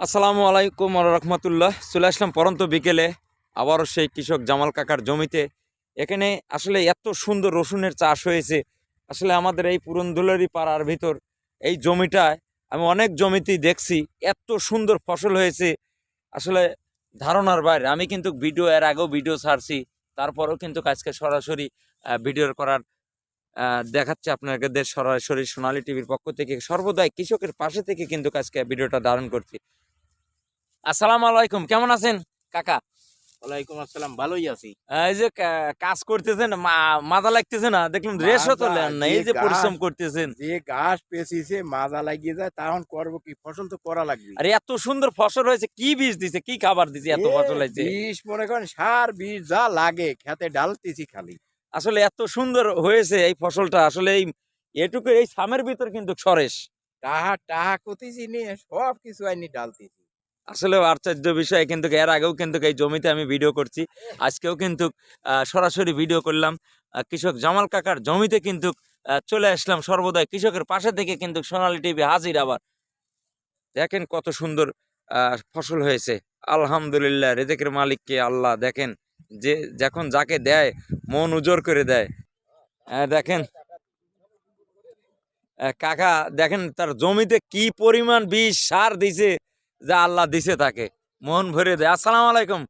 আসসালামু আলাইকুম রহমতুল্লাহ। চলে আসলাম পরন্ত বিকেলে আবারও সেই কৃষক জামাল কাকার জমিতে। এখানে আসলে এত সুন্দর রসুনের চাষ হয়েছে। আসলে আমাদের এই পুরন্দুলারি পাড়ার ভিতর এই জমিটায় আমি অনেক জমিতেই দেখছি এত সুন্দর ফসল হয়েছে। আসলে ধারণার বাইরে, আমি কিন্তু ভিডিও এর আগেও ভিডিও ছাড়ছি, তারপরেও কিন্তু আজকে সরাসরি ভিডিও করার দেখাচ্ছে আপনাদের সরাসরি সোনালী টিভির পক্ষ থেকে। সর্বদাই কৃষকের পাশে থেকে কিন্তু আজকে ভিডিওটা ধারণ করছি। আসসালামু আলাইকুম কেমন আছেন? কাকা? ওয়ালাইকুম আসসালাম ভালোই আছি। এই যে কাজ করতেছেন মাজা লাগতেছে না? দেখলাম রেশও তো মাজা, না এই যে পরিশ্রম করতেছেন। যে ঘাস পেঁচিছে মাজা লাগিয়ে যায় তখন করব কি? ফসল তো করা লাগবে। আর এত সুন্দর ফসল হয়েছে কি বীজ দিছে কি খাবার দিছে এত ফসল হয়েছে? বিষ মনে করেন সার বিষ যা লাগে খেতে ডালতেছি খালি। আসলে এত সুন্দর হয়েছে এই ফসলটা আসলে এই এটুকু এই সামের ভিতর কিন্তু সরেশ। টাহা টাহা কতিছি নিয়ে সব কিছু আইনি ডালতেছি আসলে আশ্চর্য বিষয়, কিন্তু এর আগেও কিন্তু এই জমিতে আমি ভিডিও করছি। আজকেও কিন্তু সরাসরি ভিডিও করলাম। কৃষক জামাল কাকার জমিতে কিন্তু চলে আসলাম সর্বদাই। কৃষকের পাশে থেকে কিন্তু সোনালি টিভি হাজির আবার। দেখেন কত সুন্দর ফসল হয়েছে। আলহামদুলিল্লাহ, রেজেকের মালিককে আল্লাহ দেখেন যে যখন যাকে দেয়, মন উজোর করে দেয়। দেখেন। কাকা দেখেন তার জমিতে কি পরিমাণ বিষ সার দিছে। যা আল্লাহ দিছে তাকে। মন ভরে দেয় আসসালামু আলাইকুম।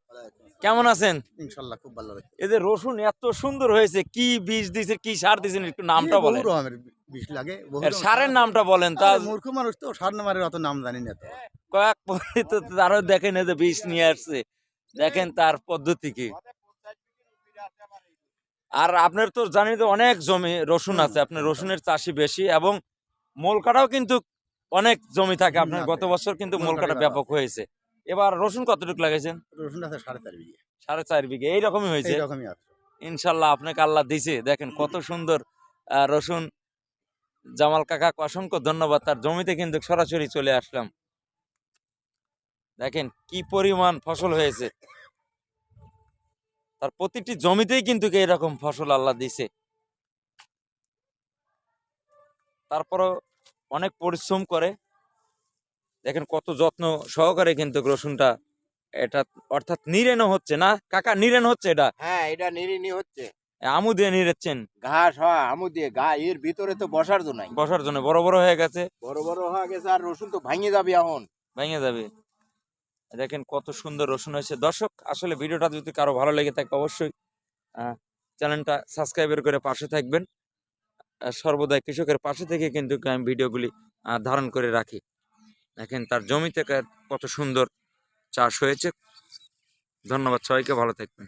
কেমন আছেন? ইনশাল্লাহ খুব ভালো লাগে এই যে রসুন এত সুন্দর হয়েছে কি বীজ দিছে কি সার দিছেন একটু নামটা বলেন। বিষ লাগে সারের নামটা বলেন তা মূর্খ মানুষ তো সার নামারের অত নাম জানি না তো। কয়েক পরে তো তারও দেখেন এই যে বীজ নিয়ে আসছে। দেখেন তার পদ্ধতি কি। আর আপনার তো জানি তো অনেক জমি রসুন আছে আপনার রসুনের চাষি বেশি এবং মোলকাটাও কিন্তু অনেক জমি থাকে আপনার গত বছর কিন্তু মোলকাটা ব্যাপক হয়েছে। এবার রসুন কতটুকু লাগাইছেন? রসুন আছে সাড়ে চার বিঘে। সাড়ে চার বিঘে এইরকমই হয়েছে? ইনশাল্লাহ আপনাকে আল্লাহ দিছে। দেখেন কত সুন্দর রসুন। জামাল কাকা অসংখ্য ধন্যবাদ। তার জমিতে কিন্তু সরাসরি চলে আসলাম। দেখেন কি পরিমাণ ফসল হয়েছে। তার প্রতিটি জমিতেই কিন্তু এরকম ফসল আল্লাহ দিছে। তারপরও অনেক পরিশ্রম করে। দেখেন কত যত্ন সহকারে কিন্তু রসুনটা এটা অর্থাৎ নিরেনো হচ্ছে না? কাকা নিরেন হচ্ছে এটা? হ্যাঁ এটা নিরিনি হচ্ছে। আমু দিয়ে নিরেচ্ছেন ঘাস হয় আমু দিয়ে গা এর ভিতরে তো বসার জন্য বসার জন্য বড় বড় হয়ে গেছে। বড় বড় হয়ে গেছে আর রসুন তো ভাঙে যাবে এখন। ভেঙে যাবে। দেখেন কত সুন্দর রসুন হয়েছে। দর্শক আসলে ভিডিওটা যদি কারও ভালো লেগে থাকে অবশ্যই চ্যানেলটা সাবস্ক্রাইবার করে পাশে থাকবেন। সর্বদাই কৃষকের পাশে থেকে কিন্তু আমি ভিডিওগুলি ধারণ করে রাখি। দেখেন তার জমি থেকে কত সুন্দর চাষ হয়েছে। ধন্যবাদ সবাইকে, ভালো থাকবেন।